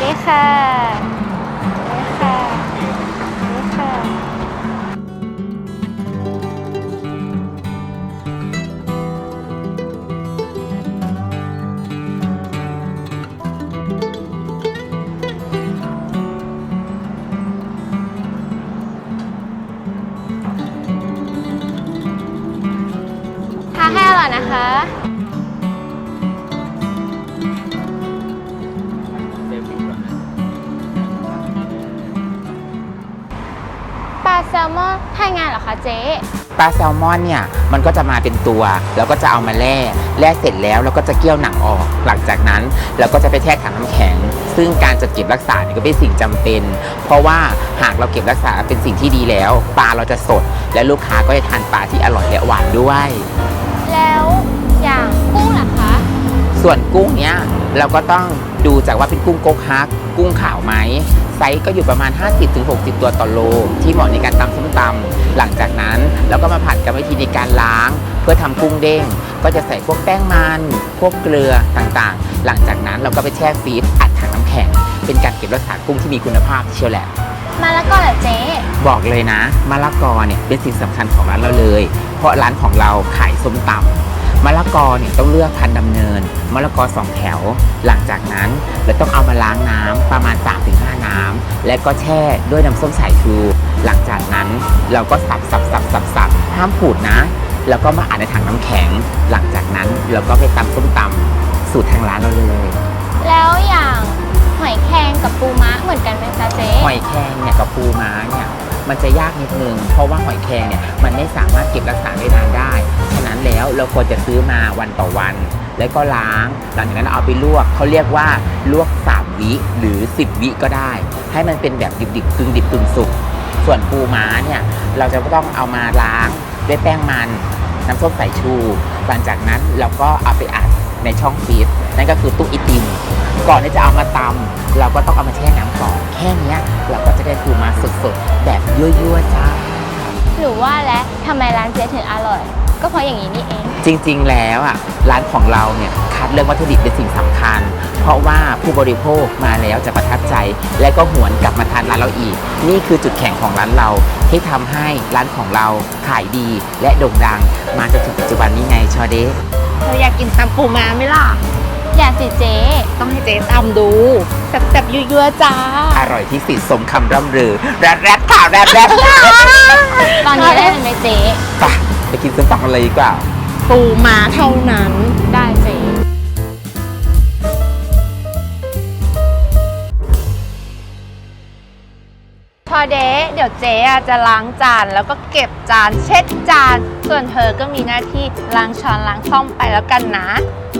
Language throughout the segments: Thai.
ดีค่ะสวัสดีค่ะสวัสดีค่ะทานให้อร่อยนะคะ แซลมอนทานงานเหรอคะเจ๊ ปลาแซลมอนเนี่ยมันก็จะมาเป็นตัว แล้วก็จะเอามาแล่แล่เสร็จแล้วเราก็จะเคี่ยวหนังออก หลังจากนั้นเราก็จะไปแช่ถังน้ำแข็ง ซึ่งการจัดเก็บรักษาเนี่ยก็เป็นสิ่งจำเป็น เพราะว่าหากเราเก็บรักษาเป็นสิ่งที่ดีแล้ว ปลาเราจะสด และลูกค้าก็จะทานปลาที่อร่อยและหวานด้วย แล้วอย่างกุ้งล่ะคะ ส่วนกุ้งเนี้ยเราก็ต้องดูจากว่าเป็นกุ้งโกกฮัก กุ้งขาวไหม ไซส์ก็อยู่ประมาณ 50-60 ตัวต่อโล ที่เหมาะในการตำส้มตำหลังจากนั้นเราก็มาผัดกรรมวิธีในการล้าง เพื่อทำกุ้งเด้ง ก็จะใส่พวกแป้งมัน พวกเกลือต่างๆ หลังจากนั้นเราก็ไปแช่ฟรีซอัดถังน้ำแข็ง เป็นการเก็บรักษากุ้งที่มีคุณภาพเชียวแหละมาแล้วก็เหรอเจ๊บอกเลยนะมะละกอเนี่ยเป็นสิ่งสำคัญของร้านเราเลย เพราะร้านของเราขายส้มตำ มะละกอเนี่ยต้องเลือกพันธุ์ดำเนินมะละกอสองแถว หลังจากนั้นเราต้องเอามาล้างน้ำประมาณ 3-5 น้ำและก็แช่ด้วยน้ำส้มสายชูหลังจากนั้นเราก็สับสับสับสับสับห้ามขูดนะ แล้วก็มาอัดในถังน้ำแข็ง หลังจากนั้นเราก็ไปตำส้มตำสูตรทางร้านเราเลย แล้วอย่างหอยแครงกับปูม้าเหมือนกันไหมจ๊ะเจ๊หอยแครงเนี่ยกับปูม้าเนี่ยมันจะยากนิดนึง เพราะว่าหอยแครงเนี่ยมันไม่สามารถเก็บรักษาได้นานได้ฉะ นั้นแล้ว เราควรจะซื้อมาวันต่อวัน แล้วก็ล้างหลังจากนั้นเอาไปลวกเขาเรียกว่าลวก3วิหรือ 10 วิก็ได้ ให้มันเป็นแบบดิบๆกึ่งดิบกึ่งสุกส่วนปูม้าเนี่ยเราจะต้องเอามาล้างด้วยแป้งมันน้ำส้มสายชู หลังจากนั้นเราก็เอาไปอัดในช่องฟรีซนั่นก็คือตู้ไอติม ก่อนที่จะเอามาตำเราก็ต้องเอามาแช่น้ำก่อนแค่นี้เราก็จะได้ปูม้าสดๆแบบยั่วๆจ้าหรือว่าแล้วทำไมร้านเจ๊ถึงอร่อย ก็เพราะอย่างนี้นี่เอง จริงๆ แล้วอะร้านของเราเนี่ยคัดเลือกวัตถุดิบเป็นสิ่งสำคัญ เพราะว่าผู้บริโภคมาแล้วจะประทับใจ และก็หวนกลับมาทานร้านเราอีก นี่คือจุดแข็งของร้านเรา ที่ทำให้ร้านของเราขายดีและโด่งดัง มาจนถึงปัจจุบันนี้ไงชอเดสเธออยากกินตำปูม้าไหมล่ะ อย่าสิเจ๊ต้องให้เจ๊ตำดูแซ่บๆยั่วๆจ้า อร่อยที่สิสมคำร่ำลือแรดแรดข่าวแรดแรด ตอนนี้ได้เลยไหมเจ๊ ไป ไปกินส้มตำกันเลยดีกว่าปูม้าเท่านั้นได้เจ๊พอเดะเดี๋ยวเจ๊อะจะล้างจานแล้วก็เก็บจานเช็ดจาน ส่วนเธอก็มีหน้าที่ล้างช้อนล้างซ่อมไปแล้วกันนะ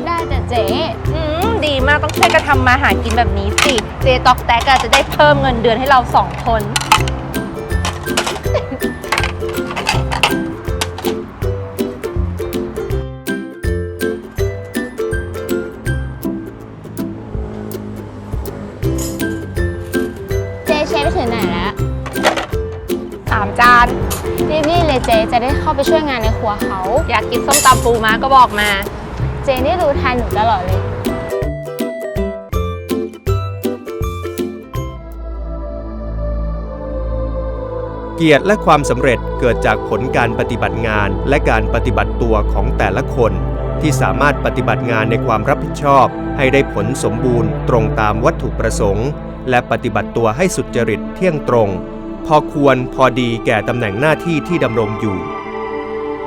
ได้แต่เจ๊อืมดีมากต้องช่วยกันทำมาหากินแบบนี้สิ เจ๊ตอกแตกอะจะได้เพิ่มเงินเดือนให้เราสองคน จานรีบๆเลยเจจะได้เข้าไปช่วยงานในครัวเขา อยากกินส้มตำปูม้าก็บอกมา เจ๊นี่รู้ทันหนูตลอดเลย เกียรติและความสำเร็จเกิดจากผลการปฏิบัติงานและการปฏิบัติตัวของแต่ละคน ที่สามารถปฏิบัติงานในความรับผิดชอบ ให้ได้ผลสมบูรณ์ ตรงตามวัตถุประสงค์ และปฏิบัติตัวให้สุจริตเที่ยงตรง พอควรพอดีแก่ตำแหน่งหน้าที่ที่ดำรงอยู่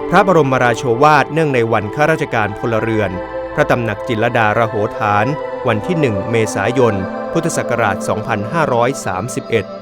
พระบรมราโชวาทเนื่องในวันข้าราชการพลเรือน พระตำหนักจิรลดาระโหฐาน วันที่ 1 เมษายน พุทธศักราช 2531